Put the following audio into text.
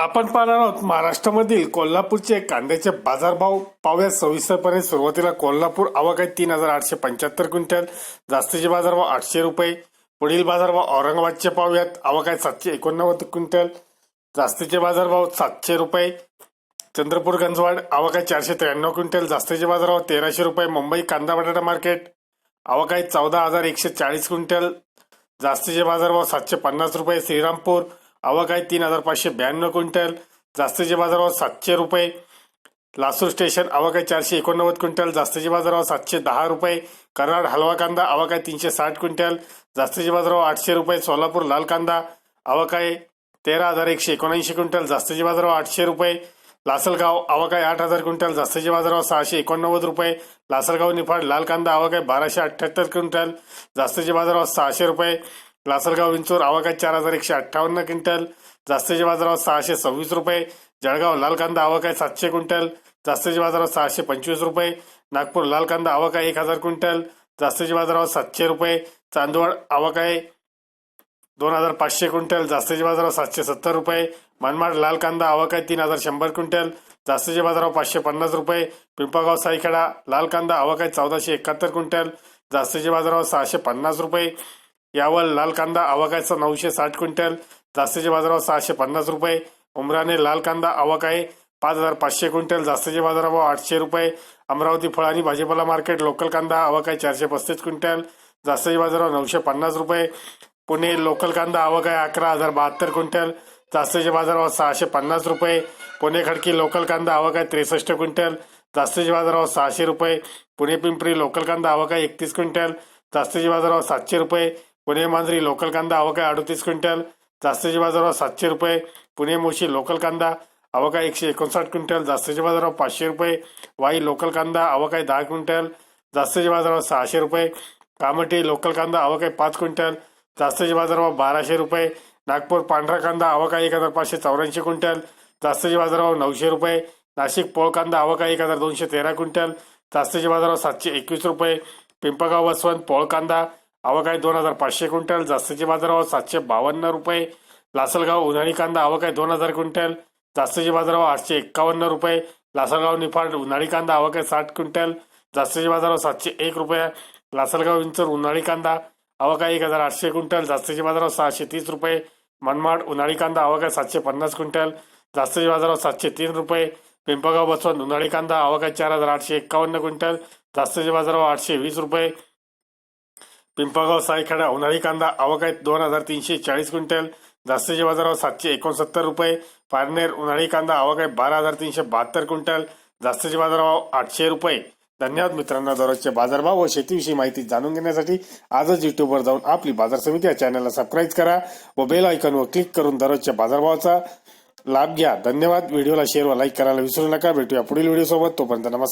आपण पाहणार आहोत महाराष्ट्रामधील कोल्हापूरचे कांद्याचे बाजारभाव. पाहूया सविस्तरपणे सुरुवातीला कोल्हापूर आवक आहे तीन हजार आठशे पंच्याहत्तर क्विंटल. जास्तीचे बाजारभाव आठशे रुपये. पुढील बाजारभाव औरंगाबादचे पाहूयात. आवक आहे सातशे एकोणनव्वद क्विंटल. जास्तीचे बाजारभाव सातशे रुपये. चंद्रपूर गंजवाड आवक आहे चारशे त्र्याण्णव क्विंटल. जास्तीचे बाजारभाव तेराशे रुपये. मुंबई कांदा बटाटा मार्केट. आवक आहे चौदा हजार एकशे चाळीस क्विंटल. जास्तीचे बाजारभाव सातशे पन्नास रुपये. श्रीरामपूर. आवक आहे तीन हजार पाचशे ब्याण्णव क्विंटल. जास्तीचे बाजारभाव सातशे रुपये. लासूर स्टेशन आवक आहे चारशे एकोणनव्वद क्विंटल. जास्तीचे बाजारभाव सातशे दहा रुपये. कराड हलवा कांदा आवक आहे तीनशे साठ क्विंटल. जास्तीचे बाजारभाव आठशे रुपये. सोलापूर लाल कांदा आवक आहे तेरा हजार एकशे एकोणऐंशी क्विंटल. जास्तीचे बाजारभाव आठशे रुपये. लासलगाव आवक आहे आठ हजार क्विंटल. जास्तीचे बाजारभाव सहाशे एकोणनव्वद रुपये. लासलगाव निफाड लाल कांदा आवक आहे बाराशे अठ्ठ्याहत्तर क्विंटल. जास्तीचे बाजारभाव सहाशे रुपये. लासलगाव विंचूर आवक आहे चार हजार एकशे अठ्ठावन्न क्विंटल जास्तीच्या बाजारावर सहाशे सव्वीस रुपये जळगाव लाल कांदा आवक आहे सातशे क्विंटल जास्तीच्या बाजारावर सहाशे पंचवीस रुपये नागपूर लाल कांदा आवक आहे एक हजार क्विंटल जास्तीच्या बाजारावर सातशे रुपये चांदवड आवक आहे दोन हजार पाचशे क्विंटल जास्तीच्या बाजारावर सातशे सत्तर रुपये मनमाड लाल कांदा आवक आहे तीन हजार शंभर क्विंटल जास्तीच्या बाजारावर पाचशे पन्नास रुपये पिंपळगाव साईखेडा लाल कांदा आवक आहे चौदाशे एकाहत्तर क्विंटल जास्तीच्या बाजारावर सहाशे पन्नास रुपये यावर लाल कांदा आवक आहे नऊशे साठ क्विंटल. जास्तीच्या बाजारावर सहाशे पन्नास रुपये. उमराने लाल कांदा आवक आहे. पाच हजार पाचशे क्विंटल. जास्तीचे बाजारभाव आठशे रुपये. अमरावती फळ आणि भाजीपाला मार्केट. लोकल कांदा आवक आहे चारशे पस्तीस क्विंटल. जास्तीचे बाजारभाव नऊशे पन्नास रुपये. पुणे लोकल कांदा आवक आहे अकरा हजार बहात्तर क्विंटल. जास्तीचे बाजारभाव सहाशे पन्नास रुपये. पुणे खडकी लोकल कांदा आवक आहे त्रेसष्ट क्विंटल. जास्तीचे बाजारभाव सहाशे रुपये. पुणे पिंपरी लोकल कांदा आवक आहे एकतीस क्विंटल. जास्तीचे बाजारभाव सातशे रुपये. पुणे मांजरी लोकल कांदा अवका अडतीस क्विंटल. जास्तीचे बाजारभाव सातशे रुपये. पुणे मोशी लोकल कांदा अवका एकशे एकोणसाठ क्विंटल. जास्तीचे बाजारभाव पाचशे रुपये. वाई लोकल कांदा अवकाय दहा क्विंटल. जास्तीचे बाजारभाव सहाशे रुपये. कामठी लोकल कांदा अवकाय पाच क्विंटल. जास्तीचे बाजारभाव बाराशे रुपये. नागपूर पांढरा कांदा आवक एक हजार पाचशे चौऱ्याऐंशी क्विंटल. जास्तीचे बाजारभाव नऊशे रुपये. नाशिक पोळ कांदा अवका एक हजार दोनशे तेरा क्विंटल. जास्तीचे बाजारभाव सातशे एकवीस रुपये. पिंपळगाव वसवंत पोळ कांदा आवक आहे दोन हजार पाचशे क्विंटल जास्तीचे बाजारभाव सातशे बावन्न रुपये लासलगाव उन्हाळी कांदा आवक आहे दोन हजार क्विंटल जास्तीचे बाजारभाव आठशे एक्कावन्न रुपये लासलगाव निफाड उन्हाळी कांदा आवक आहे साठ क्विंटल जास्तीचे बाजारभाव सातशे एक रुपये लासलगाव विंचर उन्हाळी कांदा आवक आहे एक हजार आठशे क्विंटल जास्तीचे बाजारभाव सहाशे तीस रुपये मनमाड उन्हाळी कांदा आवक आहे सातशे पन्नास क्विंटल जास्तीचे बाजारभाव सातशे तीन रुपये पिंपळगाव बसवंत उन्हाळी कांदा आवक आहे चार हजार आठशे एक्कावन्न क्विंटल जास्तीचे बाजारभाव आठशे वीस रुपये पिंपळगाव सायखेडा उन्हाळी कांदा आवक आहे दोन हजार तीनशे चाळीस क्विंटल. जास्तीचे बाजारावर सातशे एकोणसत्तर रुपये. पारनेर उन्हाळी कांदा आवक आहे बारा हजार तीनशे बहात्तर क्विंटल. जास्तीचे बाजारभाव आठशे रुपये. धन्यवाद मित्रांनो दररोजचे बाजारभाव व शेतीविषयी माहिती जाणून घेण्यासाठी आजच युट्यूबवर जाऊन आपली बाजार समिती या चॅनलला सबस्क्राईब करा व बेल आयकॉनवर क्लिक करून दररोजच्या बाजारभावाचा लाभ घ्या. धन्यवाद. व्हिडिओला शेअर व लाईक करायला विसरू नका. भेटूया पुढील व्हिडिओ सोबत तोपर्यंत नमस्कार.